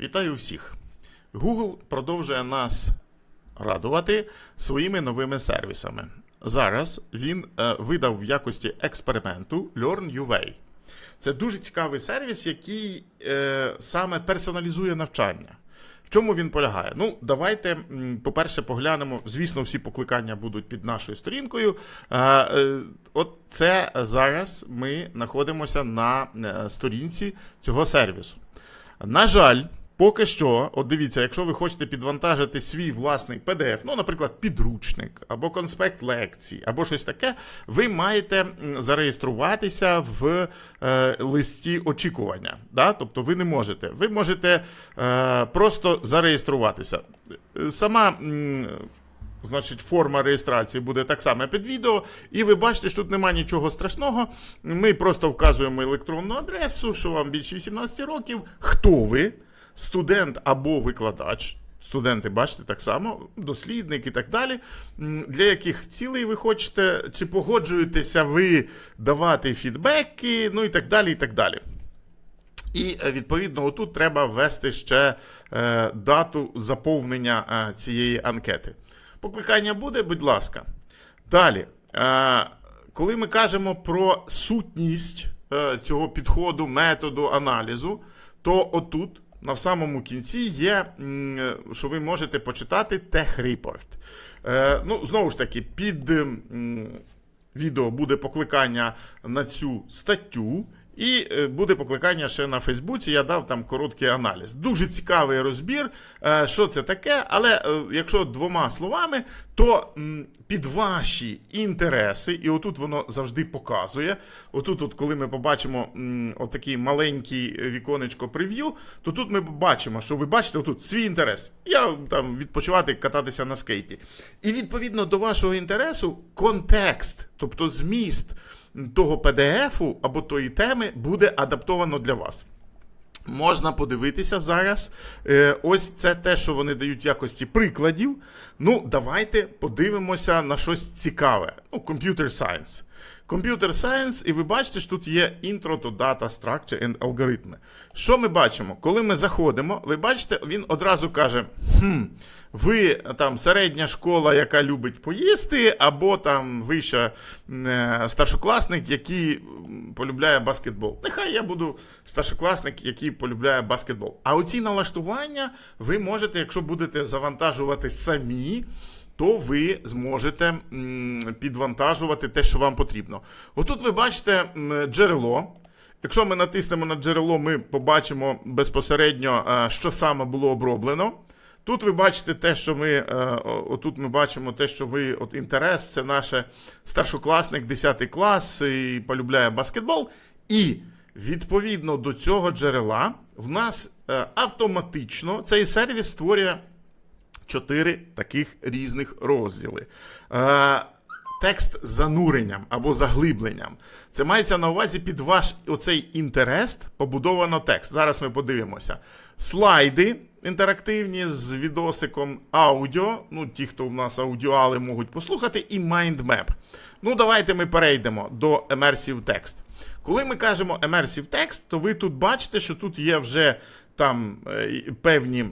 Вітаю всіх! Google продовжує нас радувати своїми новими сервісами. Зараз він е, видав в якості експерименту LearnUWay. Це дуже цікавий сервіс, який е, саме персоналізує навчання. В чому він полягає? Ну, давайте, по-перше, поглянемо. Звісно, всі покликання будуть під нашою сторінкою. Е, е, От це зараз ми знаходимося на е, сторінці цього сервісу. На жаль, поки що, от дивіться, якщо ви хочете підвантажити свій власний PDF, ну, наприклад, підручник або конспект лекцій, або щось таке, ви маєте зареєструватися в е, листі очікування. Да? Тобто ви не можете. Ви можете е, просто зареєструватися. Е, Сама. м, Значить, форма реєстрації буде так само під відео. І ви бачите, що тут немає нічого страшного. Ми просто вказуємо електронну адресу, що вам більше 18 років. Хто ви? Студент або викладач. Студенти, бачите, так само, дослідник і так далі. Для яких цілей ви хочете, чи погоджуєтеся ви давати фідбеки, ну і так далі, і так далі. І е, відповідно отут треба ввести ще е, дату заповнення е, цієї анкети. Покликання буде, будь ласка. Далі, коли ми кажемо про сутність цього підходу, методу аналізу, то отут, на самому кінці, є, що ви можете почитати Report. Е, ну, знову ж таки, під. відео буде покликання на цю статтю. І е, буде покликання ще на Фейсбуці. Я дав там короткий аналіз. Дуже цікавий розбір, е, що це таке. Але е, якщо двома словами, то під ваші інтереси, і отут воно завжди показує. Отут, от, коли ми побачимо отакий маленький віконечко прев'ю, то тут ми бачимо, що ви бачите отут свій інтерес. Я там відпочивати, кататися на скейті. І відповідно до вашого інтересу, контекст, тобто зміст того PDF-у або тої теми буде адаптовано для вас. Можна подивитися зараз. Е, ось це те, що вони дають якості прикладів. Ну, давайте подивимося на щось цікаве. Ну, Computer Science. Computer Science, і ви бачите, що тут є Intro to Data Structure and Algorithm. Що ми бачимо? Коли ми заходимо, ви бачите, він одразу каже: хм, ви там середня школа, яка любить поїсти, або там вища е, старшокласник, який полюбляє баскетбол. Нехай я буду старшокласник, який полюбляє баскетбол. А оці налаштування ви можете, якщо будете завантажувати самі. То ви зможете підвантажувати те, що вам потрібно. Отут ви бачите джерело. Якщо ми натиснемо на джерело, ми побачимо безпосередньо, е, що саме було оброблено. Тут ви бачите те, що ми е, отут ми бачимо те, що ви от інтерес, це наше старшокласник, 10 клас і полюбляє баскетбол. І відповідно до цього джерела в нас е, автоматично цей сервіс створює чотири таких різних розділи. Е, Текст з зануренням або заглибленням. Це мається на увазі під ваш оцей інтерес побудовано текст. Зараз ми подивимося. Слайди інтерактивні з відосиком аудіо. Ну, ті, хто в нас аудіали можуть послухати, і майндмеп. Ну, давайте ми перейдемо до Immersive Text. Коли ми кажемо Immersive Text, то ви тут бачите, що тут є вже там е, певні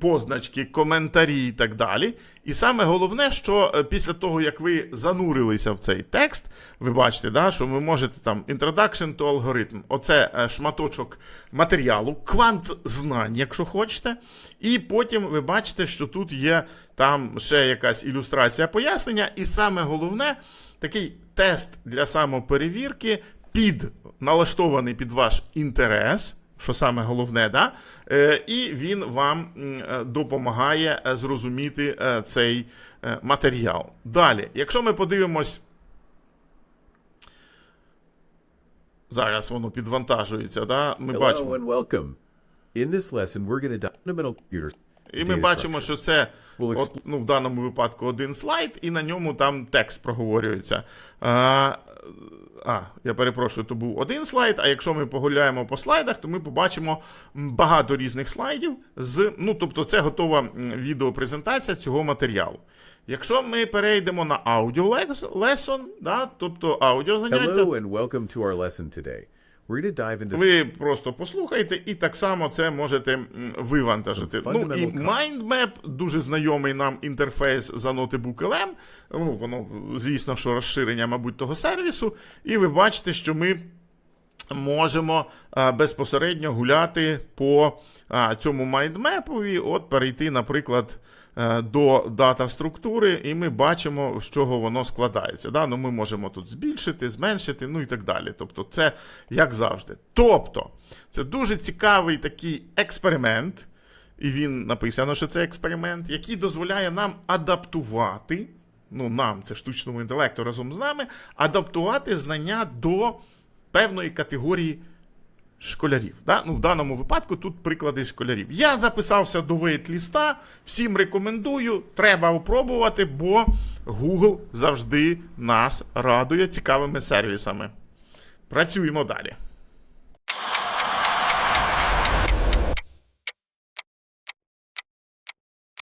позначки, коментарі і так далі. І саме головне, що е, після того, як ви занурилися в цей текст, ви бачите, да, що ви можете там Introduction to Algorithm, оце е, шматочок матеріалу, квант знань, якщо хочете. І потім ви бачите, що тут є там ще якась ілюстрація пояснення, і саме головне, такий тест для самоперевірки під налаштований під ваш інтерес що саме головне, да? Е, і він вам е, допомагає е, зрозуміти цей матеріал. Далі, якщо ми подивимось. Зараз воно підвантажується, да? ми Hello бачимо. and welcome. In this lesson, we're going to fundamental computer І ми бачимо, що це от, ну, в даному випадку один слайд, і на ньому там текст проговорюється. А, а, я перепрошую, то був один слайд. А якщо ми погуляємо по слайдах, то ми побачимо багато різних слайдів. З, ну, тобто, це готова відеопрезентація цього матеріалу. Якщо ми перейдемо на аудіо lesson, да, тобто аудіозаняття, Hello and welcome to our lesson today. Ви просто послухайте і так само це можете вивантажити. Ну і MindMap, дуже знайомий нам інтерфейс за Notebook LM. Ну, воно, звісно, що розширення, мабуть, того сервісу. І ви бачите, що ми можемо безпосередньо гуляти по а, цьому майндмепові, от перейти, наприклад, е, до дата структури, і ми бачимо, з чого воно складається. Да? Ну, ми можемо тут збільшити, зменшити, ну і так далі. Тобто, це як завжди. Тобто, це дуже цікавий такий експеримент, і він написано, що це експеримент, який дозволяє нам адаптувати. Ну, нам, це штучному інтелекту разом з нами, адаптувати знання до певної категорії школярів. Да? Ну, в даному випадку тут приклади школярів. Я записався до вейт-ліста, всім рекомендую, треба опробувати, бо Google завжди нас радує цікавими сервісами. Працюємо далі.